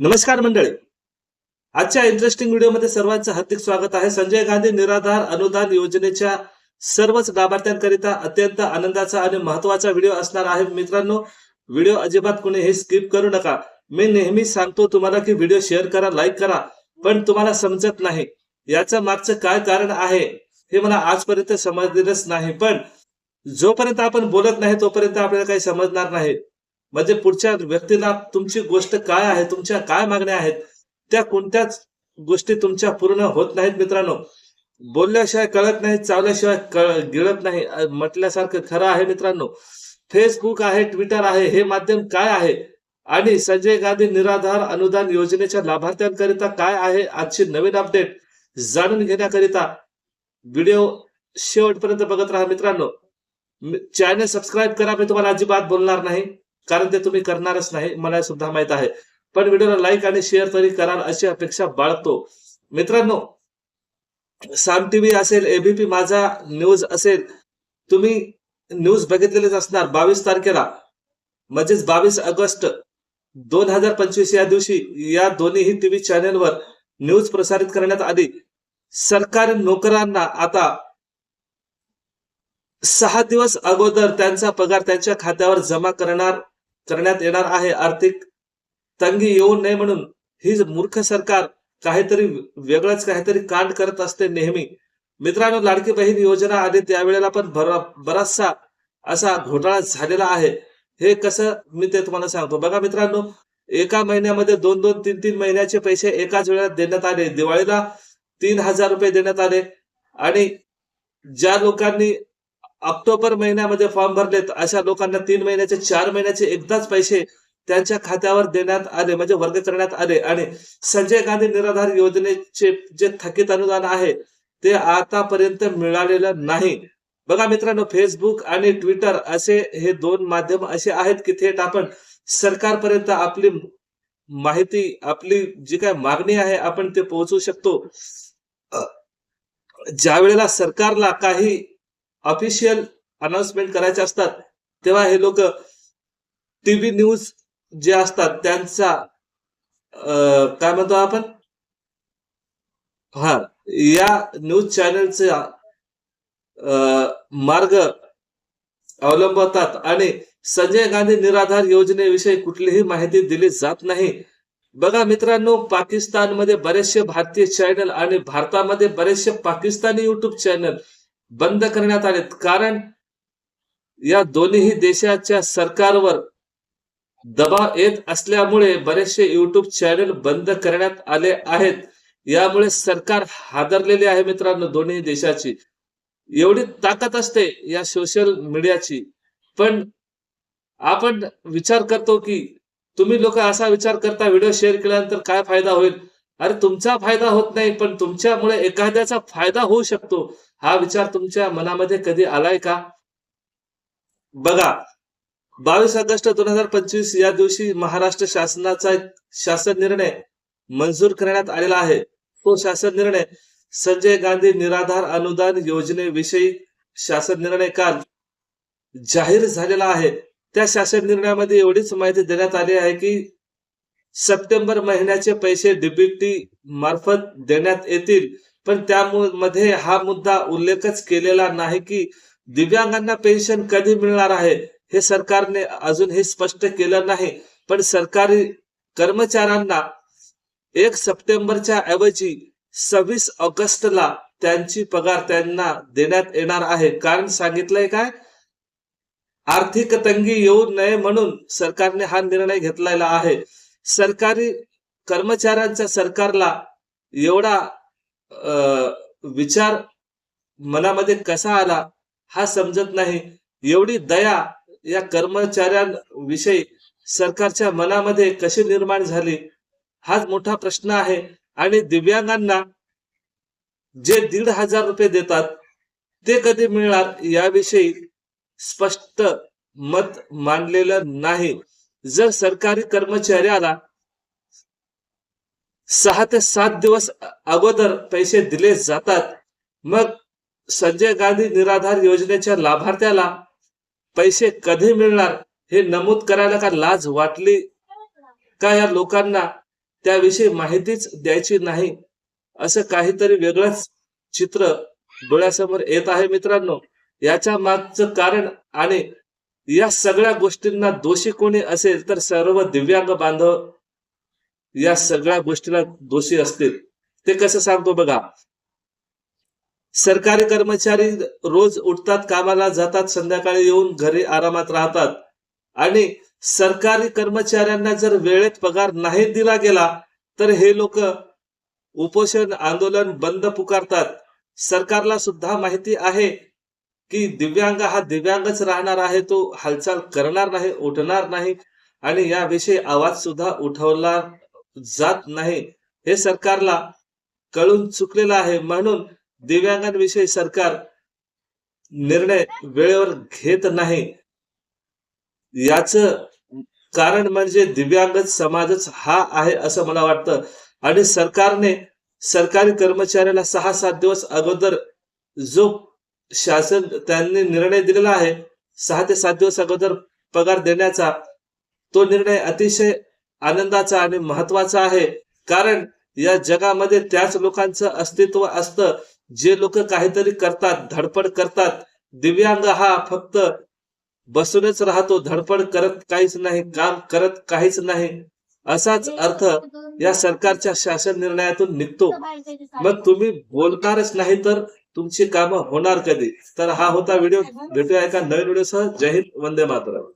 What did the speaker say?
नमस्कार मंडळी. आजच्या इंटरेस्टिंग व्हिडिओमध्ये सर्वांचं हार्दिक स्वागत आहे. संजय गांधी निराधार अनुदान योजनेच्या सर्वच लाभार्थ्यांकरिता अत्यंत आनंदाचा आणि महत्त्वाचा व्हिडिओ असणार आहे. मित्रांनो व्हिडिओ अजिबात कोणी हे स्किप करू नका. मी नेहमी सांगतो तुम्हाला की व्हिडिओ शेअर करा लाईक करा पण तुम्हाला समजत नाही. याचं मागचं काय कारण आहे हे मला आजपर्यंत समजलेलंच नाही. पण जोपर्यंत आपण बोलत नाही तोपर्यंत आपल्याला काही समजणार नाही. म्हणजे पुढच्या व्यक्तीला तुमची गोष्ट काय आहे तुमच्या काय मागण्या आहेत त्या कोणत्याच गोष्टी तुमच्या पूर्ण होत नाहीत मित्रांनो. बोलल्याशिवाय कळत नाही चावल्याशिवाय कळ गिळत नाही म्हटल्यासारखं खरं आहे मित्रांनो. फेसबुक आहे ट्विटर आहे हे माध्यम काय आहे? आणि संजय गांधी निराधार अनुदान योजनेच्या लाभार्थ्यांकरिता काय आहे आजची नवीन अपडेट जाणून घेण्याकरिता व्हिडिओ शेवटपर्यंत बघत राहा मित्रांनो. चॅनल सबस्क्राईब करा मी तुम्हाला अजिबात बोलणार नाही. कारण ते तुम्ही करणारच नाही मला सुद्धा माहीत आहे. पण व्हिडिओला लाईक आणि शेअर तरी कराल अशी अपेक्षा बाळगतो. मित्रांनो साम टीव्ही असेल एबीपी माझा न्यूज असेल तुम्ही न्यूज बघितलेलेच असणार बावीस तारखेला. म्हणजेच बावीस ऑगस्ट दोन हजार पंचवीस या दिवशी या दोन्हीही टीव्ही चॅनेलवर न्यूज प्रसारित करण्यात आली. सरकारी नोकरांना आता सहा दिवस अगोदर त्यांचा पगार त्यांच्या खात्यावर जमा करणार करण्यात येणार आहे. आर्थिक तंगी येऊ नये म्हणून ही मूर्ख सरकार काहीतरी वेगळंच काहीतरी कांड करत असते नेहमी. मित्रांनो लाडकी बहीण योजना आधी त्यावेळेला पण बराचसा असा घोटाळा झालेला आहे. हे कसं मी ते तुम्हाला सांगतो. बघा मित्रांनो एका महिन्यामध्ये दोन दोन तीन तीन महिन्याचे पैसे एकाच वेळेला देण्यात आले. दिवाळीला तीन हजार रुपये देण्यात आले. आणि ज्या लोकांनी ऑक्टोबर महिन्यामध्ये फॉर्म भरलेत. अशा लोकांना तीन महिन्याचे चार महिन्याचे एकदाच पैसे त्यांच्या खात्यावर देण्यात आले म्हणजे वर्ग करण्यात आले. आणि संजय गांधी निराधार योजनेचे जे थकीत अनुदान आहे ते आतापर्यंत मिळालेलं नाही. बघा मित्रांनो फेसबुक आणि ट्विटर असे हे दोन माध्यम असे आहेत की थेट आपण सरकारपर्यंत आपली माहिती आपली जी काय मागणी आहे आपण ते पोहोचवू शकतो. ज्या वेळेला सरकारला काही ऑफिशियल अनाउन्समेंट करायचे असतात तेव्हा हे लोक टीव्ही न्यूज जे असतात त्यांचा अं, काय म्हणतो आपण? हा या न्यूज चॅनलचा अं, मार्ग अवलंबतात आणि संजय गांधी निराधार योजनेविषयी कुठलीही माहिती दिली जात नाही. बघा मित्रांनो पाकिस्तानमध्ये बरेचसे भारतीय चॅनल आणि भारतामध्ये बरेचसे पाकिस्तानी युट्यूब चॅनल बंद करण्यात आलेत. कारण या दोन्ही देशाच्या सरकारवर दबाव येत असल्यामुळे बरेचसे युट्यूब चॅनल बंद करण्यात आले आहेत. यामुळे सरकार हादरलेले आहे मित्रांनो दोन्ही देशाची. एवढी ताकद असते या सोशल मीडियाची पण आपण विचार करतो की तुम्ही लोक असा विचार करता व्हिडिओ शेअर केल्यानंतर काय फायदा होईल? अरे तुमचा फायदा होत नाही पण तुमच्यामुळे एखाद्याचा फायदा होऊ शकतो. हा विचार तुमच्या मनामध्ये कधी आलाय का? बघा बावीस ऑगस्ट दोन हजार पंचवीस या दिवशी महाराष्ट्र शासनाचा एक शासन निर्णय मंजूर करण्यात आलेला आहे. तो शासन निर्णय संजय गांधी निराधार अनुदान योजनेविषयी शासन निर्णय काल जाहीर झालेला आहे. त्या शासन निर्णयामध्ये एवढीच माहिती देण्यात आली आहे की सप्टेंबर महिन्याचे पैसे डीबीटी मार्फत देण्यात येतील. पण त्यामध्ये हा मुद्दा उल्लेखच केलेला नाही की दिव्यांगांना पेन्शन कधी मिळणार आहे हे सरकारने अजून हे स्पष्ट केलं नाही. पण सरकारी कर्मचाऱ्यांना एक सप्टेंबरच्या ऐवजी सव्वीस ऑगस्टला त्यांची पगार त्यांना देण्यात येणार आहे. कारण सांगितलंय काय? आर्थिक तंगी येऊ नये म्हणून सरकारने हा निर्णय घेतलेला आहे. सरकारी कर्मचाऱ्यांचा सरकारला एवढा अं, विचार मनामध्ये कसा आला हा समजत नाही. एवढी दया या कर्मचाऱ्यांविषयी सरकारच्या मनामध्ये कशी निर्माण झाली हाच मोठा प्रश्न आहे. आणि दिव्यांगांना जे दीड हजार रुपये देतात ते कधी मिळणार याविषयी स्पष्ट मत मांडलेलं नाही. जर सरकारी कर्मचाऱ्याला सहा ते सात दिवस अगोदर पैसे दिले जातात मग संजय गांधी निराधार योजनेच्या लाभार्थ्याला पैसे कधी मिळणार हे नमूद करायला का लाज वाटली? का या लोकांना त्याविषयी माहितीच द्यायची नाही? असं काहीतरी वेगळंच चित्र डोळ्यासमोर येत आहे मित्रांनो. याच्या मागचं कारण आणि या सगळ्या गोष्टींना दोषी कोणी असेल तर सर्व दिव्यांग बांधव या सगळ्या गोष्टीला दोषी असतील. ते कसं सांगतो बघा. सरकारी कर्मचारी रोज उठतात कामाला जातात संध्याकाळी येऊन घरी आरामात राहतात. आणि सरकारी कर्मचाऱ्यांना जर वेळेत पगार नाही दिला गेला तर हे लोक उपोषण आंदोलन बंद पुकारतात. सरकारला सुद्धा माहिती आहे की दिव्यांग हा दिव्यांगच राहणार आहे तो हालचाल करणार नाही उठणार नाही आणि याविषयी आवाज सुद्धा उठवला जात नाही. हे सरकारला कळून चुकलेलं आहे. म्हणून दिव्यांगांविषयी सरकार निर्णय वेळेवर घेत नाही. याच कारण म्हणजे दिव्यांग समाजच हा आहे असं मला वाटतं. आणि सरकारने सरकारी कर्मचाऱ्याला सहा सात दिवस अगोदर जो शासन त्यांनी निर्णय दिलेला आहे. सहा ते सात दिवस अगोदर पगार देण्याचा तो निर्णय अतिशय आनंदाचा आणि महत्त्वाचा आहे. कारण या जगामध्ये त्याच लोकांचं अस्तित्व असतं. जे लोक काहीतरी करतात धडपड करतात. दिव्यांग हा फक्त बसूनच राहतो धडपड करत काहीच नाही काम करत काहीच नाही. असाच अर्थ या सरकारच्या शासन निर्णयातून निघतो. मग तुम्ही बोलणारच नाही तर तुमची कामं होणार कधी? तर हा होता व्हिडिओ. भेटूया एका नवीन व्हिडिओसह. जय हिंद वंदे मातरम.